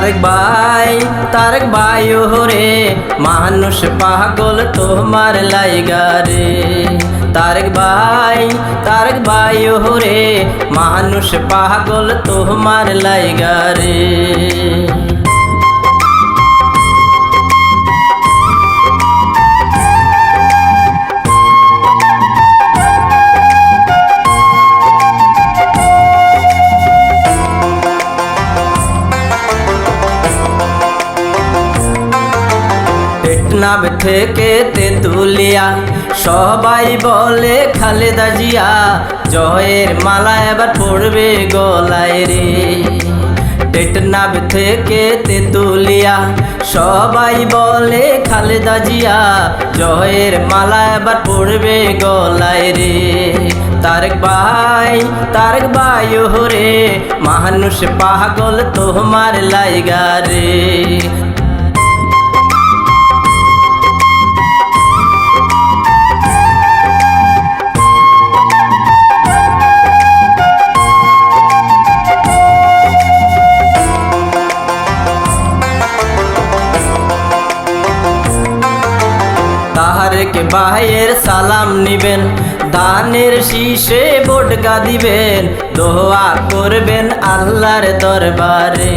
তারেক ভাই তারেক ভাই রে মানুষ পাগল তোমার লাইগা রে। তারেক ভাই তারেক ভাই রে মানুষ পাগল তোমার লাইগা রে। টেকনাব থেকে তেতুলিয়া। সবাই বলে খালেদা জিয়া, জয়ের মালা এবার পড়বে গলায় রে। টেকনাব থেকে তেতুলিয়া, সবাই বলে খালেদা জিয়া, জয়ের মালা এবার পড়বে গলায় রে। তারেক ভাই তারেক ভাই রে, মানুষ পাগল তোমার লাইগা রে। ভাইয়ের সালাম নিবেন, দানের শীষে বোটকা দিবেন, দোয়া করবেন আল্লাহর দরবারে।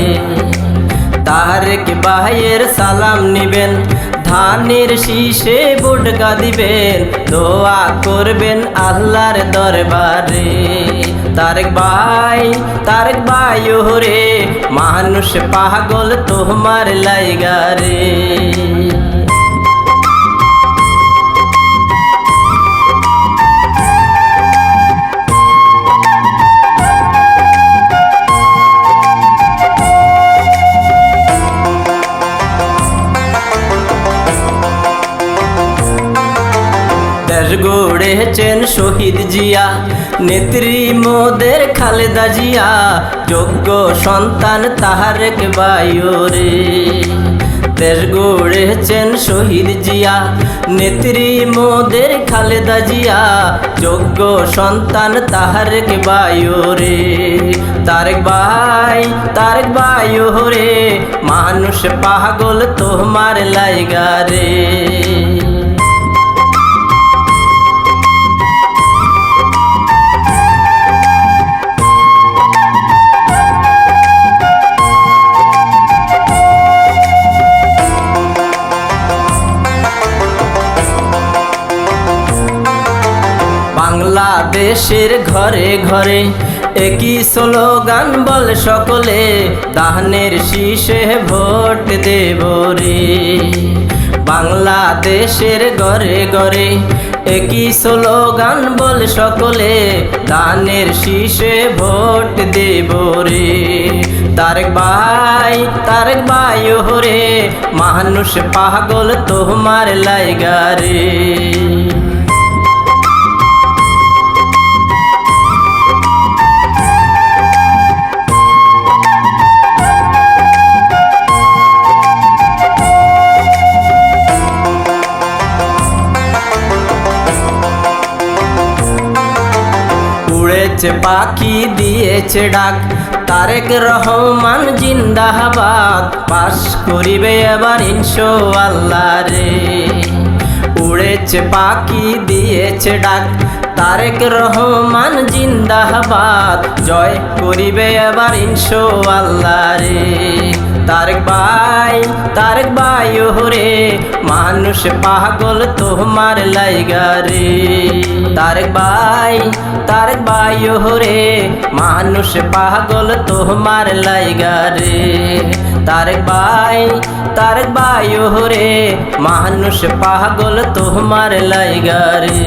তাহারেক ভাইয়ের সালাম নিবেন, ধানের শীষে বোটকা দিবেন, দোয়া করবেন আল্লাহর দরবারে। তারেক ভাই তারেক ভাই, ওরে, মানুষ পাগল তোমার লাইগা দেশ গড়েছেন শহীদ জিয়া, নেত্রী মোদের খালেদা জিয়া, যোগ্য সন্তান তাহারেক বায়ুরে দেশ গড়েছেন শহীদ জিয়া, নেত্রী মোদের খালেদা জিয়া, যোগ্য সন্তান তাহারেক বায়ুরে তারেক ভাই, তারেক বায়ু রে মানুষ পাগল তোমার লাইগা রে। বাংলাদেশের ঘরে ঘরে, একই স্লোগান বল সকলে দাহনের শীষে ভোট দেব রে। বাংলাদেশের ঘরে ঘরে, একই স্লোগান বল সকলে, দানের শীষে ভোট দেব রে। তারেক ভাই তারেক ভাই রে, মানুষ পাগল তোমার লাইগা রে। উড়েছে পাখি দিয়েছে ডাক, তারেক রহমান জিন্দাবাদ। পাশ করিবে এবার ইনশো আল্লাহ রে। উড়েছে পাখি দিয়েছে ডাক, তারেক রহমান জিন্দাবাদ। জয় করিবে এবার ইনশো আল্লাহ রে। তারেক ভাই তারেক ভাই রে মানুষ পাগল তোমার লাইগা রে। তারেক ভাই তারেক ভাই রে মানুষ পাগল তোমার লাইগা রে। তারেক ভাই তারেক ভাই রে মানুষ পাগল তোমার লাইগা রে।